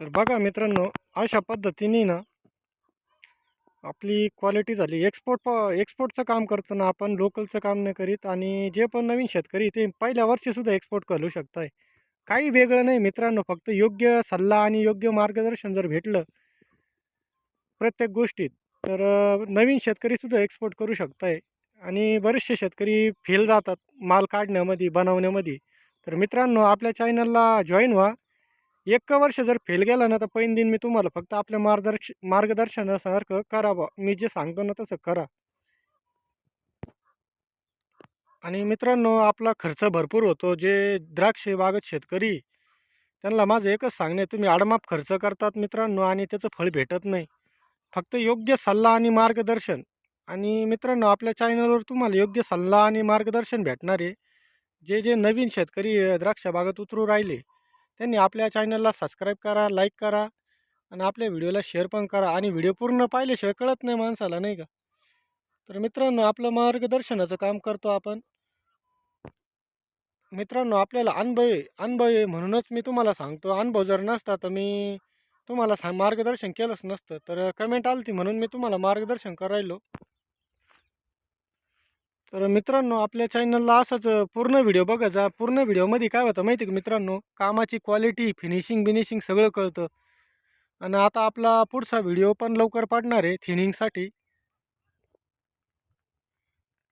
तर बघा मित्रांनो अशा पद्धतीने ना आपली क्वालिटी झाली. एक्सपोर्ट प एक्सपोर्टचं काम करतो ना आपण लोकलचं काम नाही करीत आणि जे पण नवीन शेतकरी ते पहिल्या वर्षीसुद्धा एक्सपोर्ट करू शकताय. काही वेगळं नाही मित्रांनो फक्त योग्य सल्ला आणि योग्य मार्गदर्शन जर भेटलं प्रत्येक गोष्टीत तर नवीन शेतकरीसुद्धा एक्सपोर्ट करू शकताय. आणि बरेचसे शेतकरी फेल जातात माल काढण्यामध्ये बनवण्यामध्ये. तर मित्रांनो आपल्या चॅनलला जॉईन व्हा. एक वर्ष जर फेल गेला ना तर पैन दिन मी तुम्हाला फक्त आपल्या मार्गदर्श मार्गदर्शनासारखं करा बा मी जे सांगतो ना तसं करा. आणि मित्रांनो आपला खर्च भरपूर होतो. जे द्राक्ष बागत शेतकरी त्यांना माझं एकच सांगणे तुम्ही आडमाप खर्च करतात मित्रांनो आणि त्याचं फळ भेटत नाही. फक्त योग्य सल्ला आणि मार्गदर्शन. आणि मित्रांनो आपल्या चॅनलवर तुम्हाला योग्य सल्ला आणि मार्गदर्शन भेटणार आहे. जे जे नवीन शेतकरी द्राक्ष बागत उतरू राहिले त्यांनी आपल्या चॅनलला सबस्क्राईब करा लाईक करा आणि आपल्या व्हिडिओला शेअर पण करा आणि व्हिडिओ पूर्ण पाहिल्याशिवाय कळत नाही माणसाला नाही का? तर मित्रांनो आपलं मार्गदर्शनाचं काम करतो आपण. मित्रांनो आपल्याला अनुभव अनुभव आहे म्हणूनच मी तुम्हाला सांगतो. अनुभव जर नसता तर मी तुम्हाला सांग मार्गदर्शन केलंच नसतं. तर कमेंट आली म्हणून मी तुम्हाला मार्गदर्शन करायलो. तर मित्रांनो आपल्या चॅनलला असंच पूर्ण व्हिडिओ बघा जा. पूर्ण व्हिडिओमध्ये काय होतं माहिती आहे का मित्रांनो? कामाची क्वालिटी फिनिशिंग बिनिशिंग सगळं कळतं. आणि आता आपला पुढचा व्हिडिओ पण लवकर पाडणार आहे थिनिंगसाठी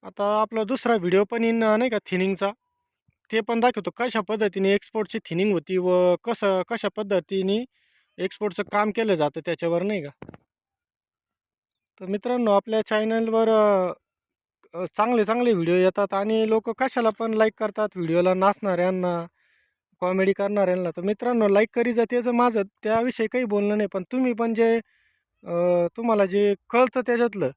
आता आपला दुसरा व्हिडिओ पण येईन नाही का थिनिंगचा ते पण दाखवतो कशा पद्धतीने एक्सपोर्टची थिनिंग होती व कसं कशा पद्धतीने एक्सपोर्टचं काम केलं जातं त्याच्यावर नाही का? तर मित्रांनो आपल्या चॅनलवर चांगले चांगले व्हिडिओ येतात आणि लोक कशाला पण लाईक करतात. व्हिडिओला नाचणाऱ्यांना कॉमेडी करणाऱ्यांना. तर मित्रांनो लाईक करी जा त्याचं माझं त्याविषयी काही बोलणं नाही पण तुम्ही पण जे तुम्हाला जे कळतं त्याच्यातलं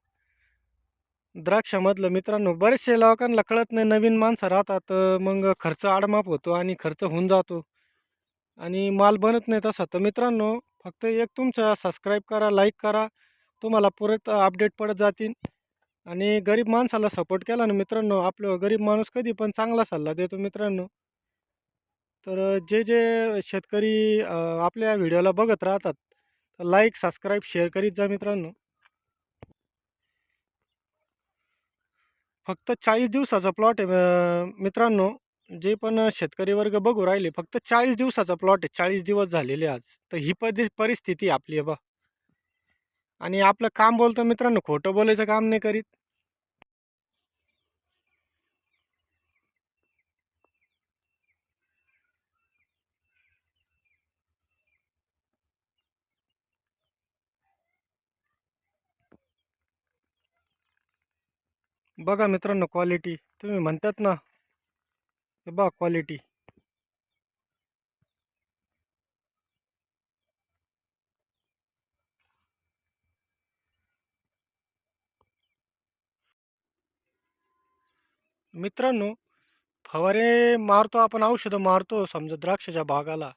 द्राक्षामधलं मित्रांनो बरेचसे लोकांना कळत नाही नवीन माणसं राहतात मग खर्च आडमाप होतो आणि खर्च होऊन जातो. आणि माल बनत नाही तसा. तर मित्रांनो फक्त एक तुमचं सबस्क्राईब करा लाईक करा. तुम्हाला परत अपडेट पडत जातील. आणि गरीब माणसाला सपोर्ट केला ना मित्रांनो आपलं गरीब माणूस कधी पण चांगला सल्ला देतो मित्रांनो. तर जे जे शेतकरी आपल्या व्हिडिओला बघत राहतात तर लाईक सबस्क्राईब शेअर करीत जा मित्रांनो. फक्त चाळीस दिवसाचा प्लॉट आहे मित्रांनो. जे पण शेतकरी वर्ग बघू राहिले फक्त चाळीस दिवसाचा प्लॉट आहे. चाळीस दिवस झालेले आज. तर ही पदि परिस्थिती आपली आहे बा आणि आपलं काम बोलतो मित्रांनो खोटं बोलायचं काम नाही करीत. बघा मित्रांनो क्वालिटी तुम्ही म्हणतात ना हे बघा क्वालिटी मित्रांनो फवारे मारतो आपण औषधं मारतो समजा द्राक्षाच्या भागाला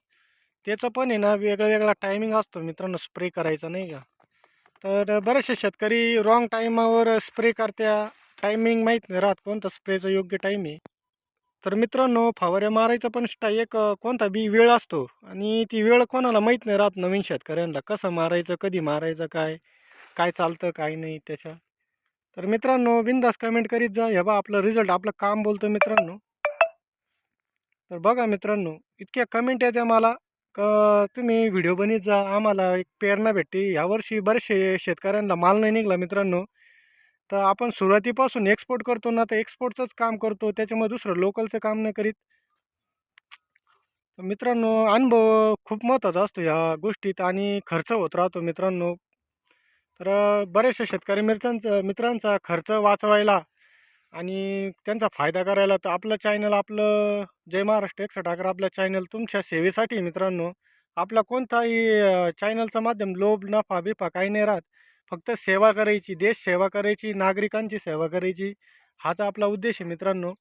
त्याचं पण आहे ना वेगळा वेगळा टायमिंग असतो मित्रांनो स्प्रे करायचा नाही का? तर बरेचसे शेतकरी रॉंग टाईमावर स्प्रे करत्या. टायमिंग माहीत नाही राहत कोणता स्प्रेचं योग्य टाईम आहे. तर मित्रांनो फवारे मारायचा पण स्टा एक कोणता बी वेळ असतो. आणि ती वेळ कोणाला माहीत नाही राहत नवीन शेतकऱ्यांना कसं मारायचं कधी मारायचं काय? काय चालतं काय नाही त्याच्या? तर मित्रांनो बिंदास कमेंट करीत जा. हे बा आपलं रिझल्ट आपलं काम बोलतो मित्रांनो. तर बघा मित्रांनो इतक्या कमेंट येत्या मला का तुम्ही व्हिडिओ बनीत जा. आम्हाला एक प्रेरणा भेटते. यावर्षी बरेचसे शेतकऱ्यांना माल नाही निघाला मित्रांनो. तर आपण सुरुवातीपासून एक्सपोर्ट करतो ना तर एक्सपोर्टचंच काम करतो. त्याच्यामुळे दुसरं लोकलचं काम नाही करीत. तर मित्रांनो अनुभव खूप महत्त्वाचा असतो ह्या गोष्टीत आणि खर्च होत राहतो मित्रांनो. तर बरेचसे शेतकरी मित्रांचा मित्रांचा खर्च वाचवायला आणि त्यांचा फायदा करायला तर आपलं चॅनल आपलं जय महाराष्ट्र एकसठ अकरा आपलं चॅनल तुमच्या सेवेसाठी मित्रांनो. आपला कोणताही चॅनलचं माध्यम लोभ नफा बिफा काही नाही राहत. फक्त सेवा करायची देश सेवा करायची नागरिकांची सेवा करायची हाच आपला उद्देश आहे मित्रांनो.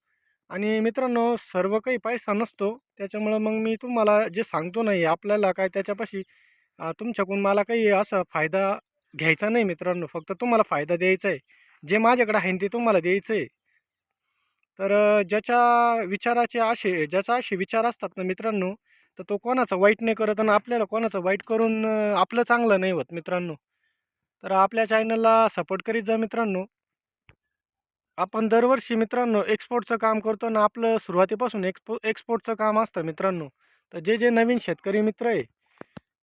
आणि मित्रांनो सर्व काही पैसा नसतो. त्याच्यामुळं मग मी तुम्हाला जे सांगतो नाही आपल्याला काय त्याच्यापाशी तुमच्याकडून मला काही असा फायदा घ्यायचा नाही मित्रांनो फक्त तुम्हाला फायदा द्यायचा आहे जे माझ्याकडे आहे ते तुम्हाला द्यायचं आहे तर ज्याच्या विचाराचे असे ज्याचा असे विचार असतात ना मित्रांनो तर तो कोणाचा वाईट नाही करत आणि आपल्याला कोणाचं वाईट करून आपलं चांगलं नाही होत मित्रांनो. तर आपल्या चॅनलला सपोर्ट करीत जा मित्रांनो. आपण दरवर्षी मित्रांनो एक्सपोर्टचं काम करतो ना आपलं सुरुवातीपासून एक्सपो एक्सपोर्टचं काम असतं मित्रांनो. तर जे जे नवीन शेतकरी मित्र आहे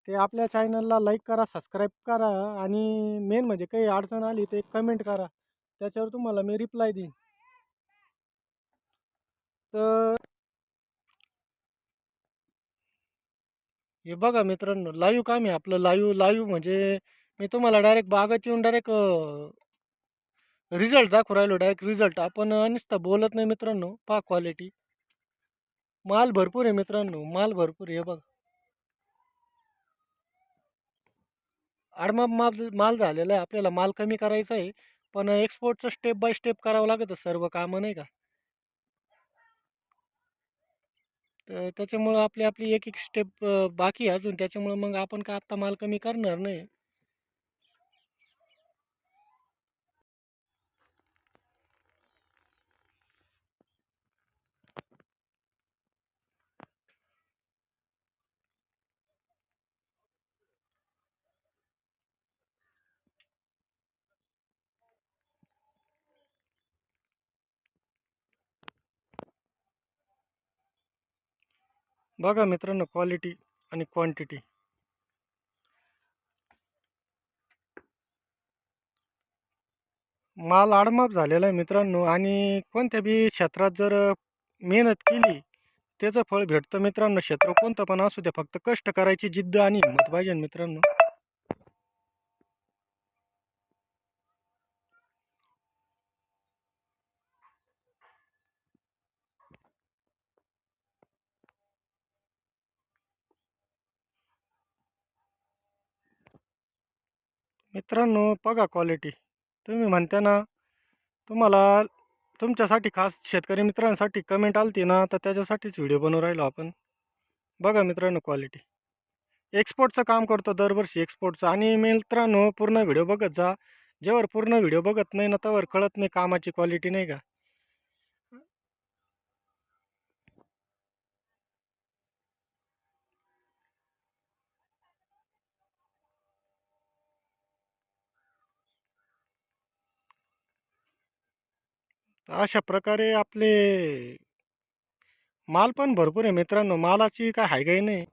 ते आपल्या चॅनलला लाईक करा सबस्क्राईब करा आणि मेन म्हणजे काही अडचण आली ते कमेंट करा. त्याच्यावर तुम्हाला मी रिप्लाय देईन. तर हे बघा मित्रांनो लाईव्ह काम आहे आपलं. लाईव्ह लाईव्ह म्हणजे मी तुम्हाला डायरेक्ट बागात येऊन डायरेक्ट रिझल्ट दाखवू राहिलो. डायरेक्ट रिझल्ट आपण नुसतं बोलत नाही मित्रांनो. पहा क्वालिटी माल भरपूर आहे मित्रांनो. माल भरपूर आहे हे बघा. आडमाप माल माल झालेला आहे. आपल्याला माल कमी करायचा आहे. पण एक्सपोर्टचं स्टेप बाय स्टेप करावं लागतं सर्व कामं नाही का? तर त्याच्यामुळं आपली आपली एक एक स्टेप बाकी आहे अजून. त्याच्यामुळं मग आपण का आत्ता माल कमी करणार नाही? बघा मित्रांनो क्वालिटी आणि क्वांटिटी माल आडमाप झालेला आहे मित्रांनो आणि कोणत्या बी क्षेत्रात जर मेहनत केली त्याचं फळ भेटतं मित्रांनो. क्षेत्र कोणतं पण असू द्या फक्त कष्ट करायची जिद्द आणि हिंमत पाहिजे मित्रांनो. मित्रांनो बघा क्वालिटी तुम्ही म्हणता ना तुम्हाला तुमच्यासाठी खास शेतकरी मित्रांसाठी कमेंट आलती ना तर त्याच्यासाठीच व्हिडिओ बनवून राहिलो आपण. बघा मित्रांनो क्वालिटी एक्सपोर्टचं काम करतो दरवर्षी एक्सपोर्टचं आणि मित्रांनो पूर्ण व्हिडिओ बघत जा. जेव्हा पूर्ण व्हिडिओ बघत नाही ना त्यावर कळत नाही कामाची क्वालिटी नाही का? तर अशा प्रकारे आपले माल पण भरपूर आहे मित्रांनो. मालाची काय हायगाई नाही.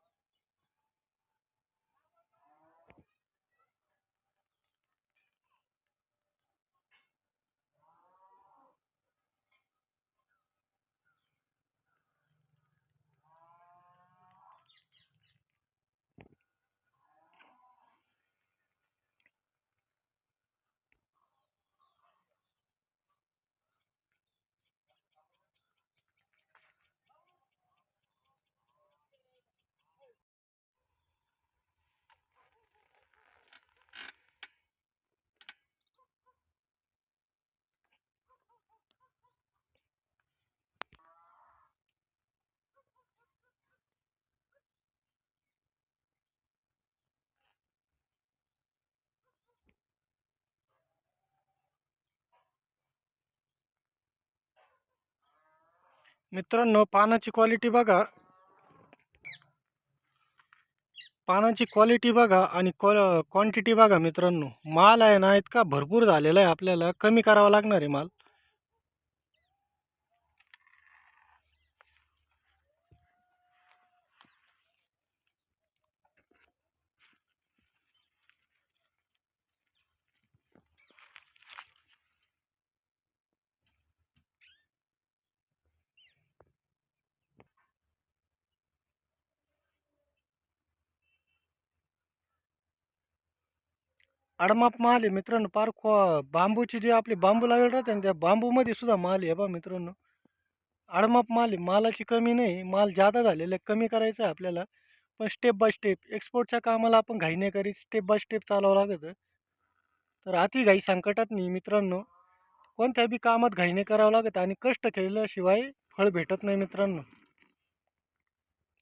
मित्रांनो पानाची क्वालिटी बघा. पानाची क्वालिटी बघा आणि क्वा क्वांटिटी बघा मित्रांनो. माल आहे ना इतका भरपूर झालेला आहे आपल्याला. कमी करावा लागणार आहे माल. आडमाप माल आहे मित्रांनो. पार क्वा बांबूची जी आपली बांबू लावेल राहते ना त्या बांबूमध्ये सुद्धा माल आहे बा मित्रांनो. आडमाप माल आहे. मालाची कमी नाही माल जादा झालेला आहे कमी करायचा आहे आपल्याला. पण स्टेप बाय स्टेप एक्सपोर्टच्या कामाला आपण घाई नाही करीत स्टेप बाय स्टेप चालावं लागतं तर अति घाई संकटात नाही मित्रांनो. कोणत्या बी कामात घाई नाही करावं लागत आणि कष्ट केल्याशिवाय फळ भेटत नाही मित्रांनो.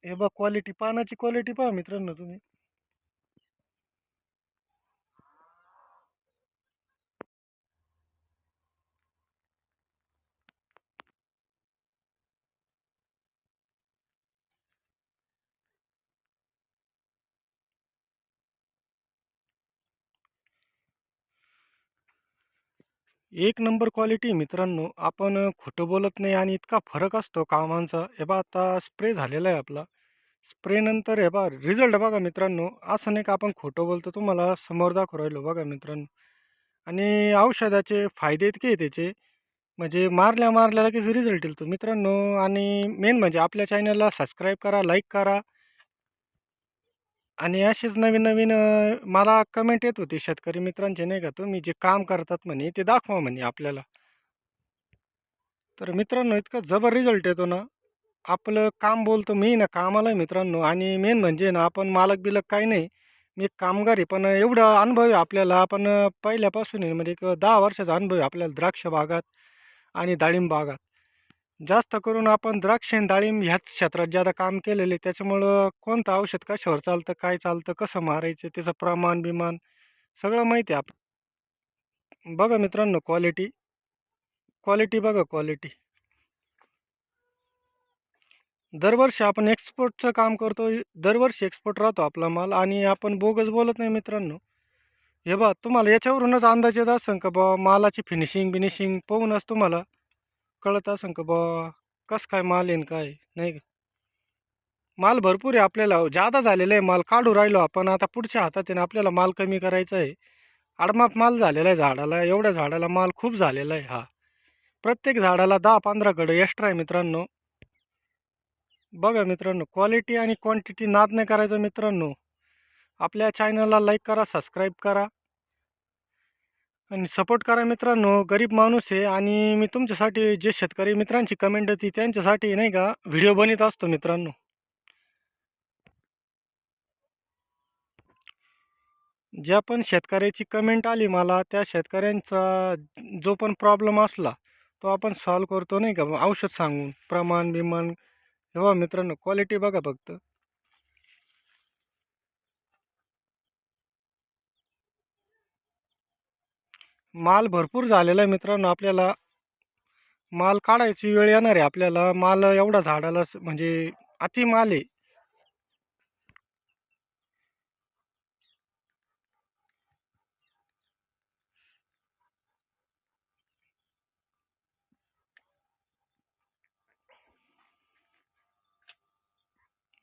हे बघ क्वालिटी पानाची क्वालिटी पहा मित्रांनो तुम्ही. एक नंबर क्वालिटी मित्रांनो आपण खोटं बोलत नाही आणि इतका फरक असतो कामांचा. हे बा आता स्प्रे झालेला आहे आपला. स्प्रेनंतर हे बा रिझल्ट बघा मित्रांनो. असं नाही का आपण खोटं बोलतो तुम्हाला समोर दाखव राहिलो बघा मित्रांनो. आणि औषधाचे फायदे इतके आहे त्याचे. म्हणजे मारल्या मारल्या लगेच रिझल्ट येतो मित्रांनो. आणि मेन म्हणजे आपल्या चॅनलला सबस्क्राईब करा लाईक करा. आणि असेच नवीन नवीन अ, मला कमेंट येत होती शेतकरी मित्रांचे नाही का? तुम्ही जे काम करतात म्हणे ते दाखवा म्हणे आपल्याला. तर मित्रांनो इतका जबर रिझल्ट येतो ना. आपलं काम बोलतो मी ना कामाला आहे मित्रांनो. आणि मेन म्हणजे ना आपण मालक बिलक काही नाही. मी एक कामगार आहे पण एवढा अनुभव आहे आपल्याला. आपण पहिल्यापासून आहे म्हणजे एक दहा वर्षाचा अनुभव आहे आपल्याला द्राक्ष बागात आणि डाळिंब बागात. जास्त करून आपण द्राक्ष आणि डाळिंब ह्याच क्षेत्रात ज्यादा काम केलेले त्याच्यामुळं कोणतं औषध कशावर चालतं काय चालतं कसं मारायचं त्याचं प्रमाण बिमान सगळं माहिती आहे आप बघा मित्रांनो क्वालिटी क्वालिटी बघा क्वालिटी दरवर्षी आपण एक्सपोर्टचं काम करतो दरवर्षी एक्सपोर्ट राहतो आपला माल आणि आपण बोगस बोलत नाही मित्रांनो. हे बा तुम्हाला याच्यावरूनच अंदाज येत असेल का बा मालाची फिनिशिंग बिनिशिंग पाहूनच तुम्हाला कळत असं का बा? कसं काय माल येईन काय? नाही का? माल भरपूर आहे आपल्याला. जादा झालेला आहे माल. काढू राहिलो आपण. आता पुढच्या हातात आहे ना आपल्याला माल कमी करायचा आहे. आडमाप माल झालेला आहे झाडाला. एवढ्या झाडाला माल खूप झालेला आहे हा. प्रत्येक झाडाला दहा पंधरा कडं एक्स्ट्रा आहे मित्रांनो. बघा मित्रांनो क्वालिटी आणि क्वांटिटी नाद नाही करायचं मित्रांनो. आपल्या चॅनलला लाईक करा सबस्क्राईब करा. आणि सपोर्ट करा मित्रांनो गरीब माणूस आहे आणि मी तुमच्यासाठी जे शेतकरी मित्रांची कमेंट होती त्यांच्यासाठी नाही का व्हिडिओ बनत असतो मित्रांनो. ज्या पण शेतकऱ्याची कमेंट आली मला त्या शेतकऱ्यांचा जो पण प्रॉब्लेम असला तो आपण सॉल्व करतो नाही का औषध सांगून प्रमाण बिमान हे मित्रांनो क्वालिटी बघा फक्त. माल भरपूर झालेला आहे मित्रांनो आपल्याला. माल काढायची वेळ येणार आहे आपल्याला. माल एवढा झाडाला स- म्हणजे अति माल आहे.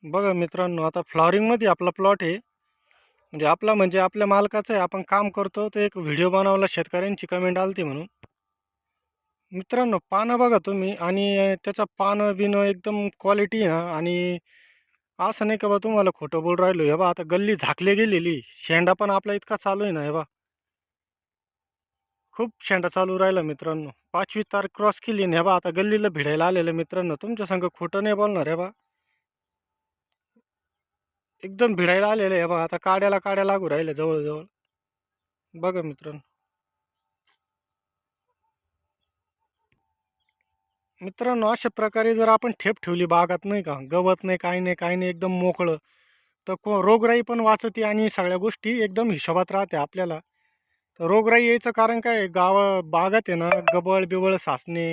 बघा मित्रांनो आता फ्लॉवरिंगमध्ये आपला प्लॉट आहे. म्हणजे आपला म्हणजे आपल्या मालकाचं आहे आपण काम करतो ते एक व्हिडिओ बनवला शेतकऱ्यांची कमेंट आली म्हणून. मित्रांनो पानं बघा तुम्ही आणि त्याचा पानं बिनं एकदम क्वालिटी ना आणि असं नाही का बा तुम्हाला खोटं बोल राहिलो हे बा आता गल्ली झाकली गेलेली शेंडा पण आपला इतका चालू आहे ना हे बा. खूप शेंडा चालू राहिला मित्रांनो. पाचवी तारीख क्रॉस केली ना हे बा आता गल्लीला भिडायला आलेलं मित्रांनो तुमच्या संग खोटं नाही बोलणार हे बा. एकदम भिडायला आलेलं आहे. बघा आता काड्याला काड्या लागू राहिल्या जवळजवळ. बघा मित्रांनो. मित्रांनो अशा प्रकारे जर आपण ठेप ठेवली बागात नाही का गवत नाही काही नाही काही नाही एकदम मोकळं तर को रोगराई पण वाचते आणि सगळ्या गोष्टी एकदम हिशोबात राहते आपल्याला. तर रोगराई यायचं कारण काय गाव बागात आहे ना गबळ बिबळ साचणे.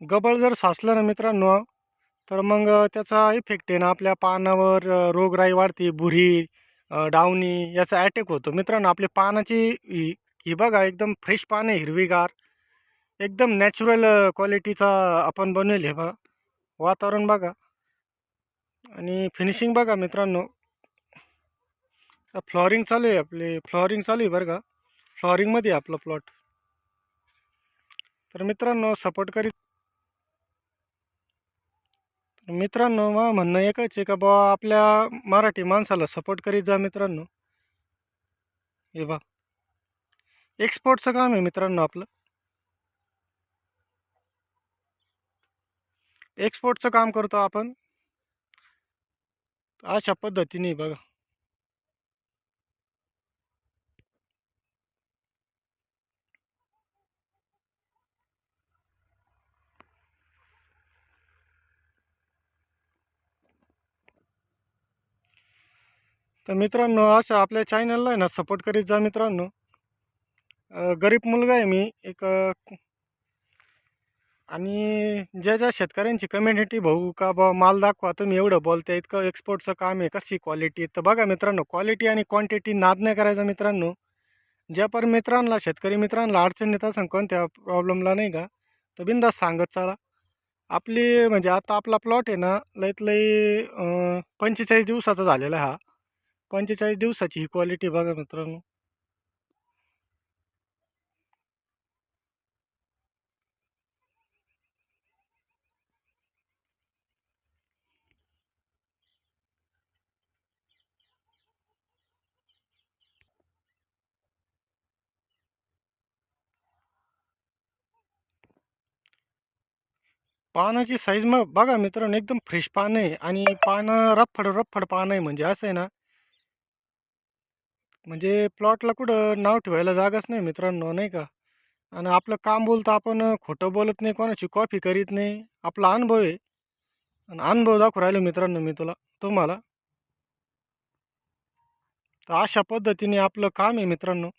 गबळ जर साचलं ना मित्रांनो तर मग त्याचा इफेक्ट आहे ना आपल्या पानावर रोगराई वाढते बुरी डावणी याचा ॲटॅक होतो. मित्रांनो आपली पानाची ही ही बघा एकदम फ्रेश पान आहे हिरवीगार. एकदम नॅचरल क्वालिटीचा आपण बनवेल हे बघा वातावरण बघा. आणि फिनिशिंग बघा मित्रांनो. फ्लॉरिंग चालू आहे आपले. फ्लॉरिंग चालू आहे बरं का. फ्लॉरिंगमध्ये आहे आपला प्लॉट तर मित्रांनो सपोर्ट करीत मित्रांनो मग म्हणणं एकच आहे का बा आपल्या मराठी माणसाला सपोर्ट करीत जा मित्रांनो. हे बा एक्सपोर्टचं काम आहे मित्रांनो आपलं. एक्सपोर्टचं काम करतो आपण. अशा पद्धतीने बघा. तर मित्रांनो असं आपल्या चॅनलला आहे ना सपोर्ट करीत जा मित्रांनो. गरीब मुलगा आहे मी एक आणि ज्या ज्या शेतकऱ्यांची कम्युनिटी भाऊ का बा माल दाखवा तुम्ही एवढं बोलते इतकं एक्सपोर्टचं काम आहे कशी क्वालिटी तर बघा मित्रांनो क्वालिटी आणि क्वांटिटी नाद नाही करायचा मित्रांनो. ज्या पण मित्रांना शेतकरी मित्रांना अडचण येत असं कोणत्या प्रॉब्लेमला नाही का तर बिंदास सांगत चला. आपली म्हणजे आता आपला प्लॉट आहे ना लईत लई पंचेचाळीस दिवसाचा झालेला हा. पंचेचाळीस दिवसाची ही क्वालिटी बघा मित्रांनो. पानाची साईज मग बघा मित्रांनो एकदम फ्रेश पानं आहे आणि पानं रफड रफड पानं आहे म्हणजे असं आहे ना. म्हणजे प्लॉटला कुठं नाव ठेवायला जागाच नाही मित्रांनो नाही का? आणि आपलं काम बोलतं आपण खोटं बोलत नाही कोणाची कॉफी करीत नाही. आपला अनुभव आहे. आणि अनुभव दाखवू राहिलो मित्रांनो मी तुला तुम्हाला. तर अशा पद्धतीने आपलं काम आहे मित्रांनो.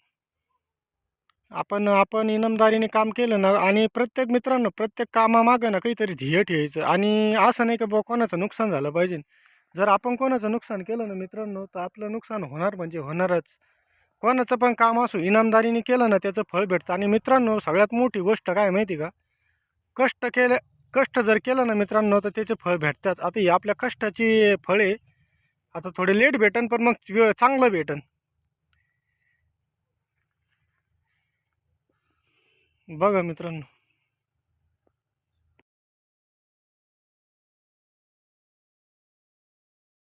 आपण आपण इनामदारीने काम केलं ना आणि प्रत्येक मित्रांनो प्रत्येक कामामागं ना काहीतरी ध्येय ठेवायचं. आणि असं नाही का बुवा कोणाचं नुकसान झालं पाहिजे. जर आपण कोणाचं नुकसान केलं ना मित्रांनो तर आपलं नुकसान होणार म्हणजे होणारच. कोणाचं पण काम असो इनामदारीने केलं ना त्याचं फळ भेटतं. आणि मित्रांनो सगळ्यात मोठी गोष्ट काय माहिती का? कष्ट केलं कष्ट जर केलं ना मित्रांनो तर त्याचे फळ भेटतात. आता ही आपल्या कष्टाची फळे आता थोडे लेट भेटन पण मग वेळ चांगलं भेटन. बघा मित्रांनो.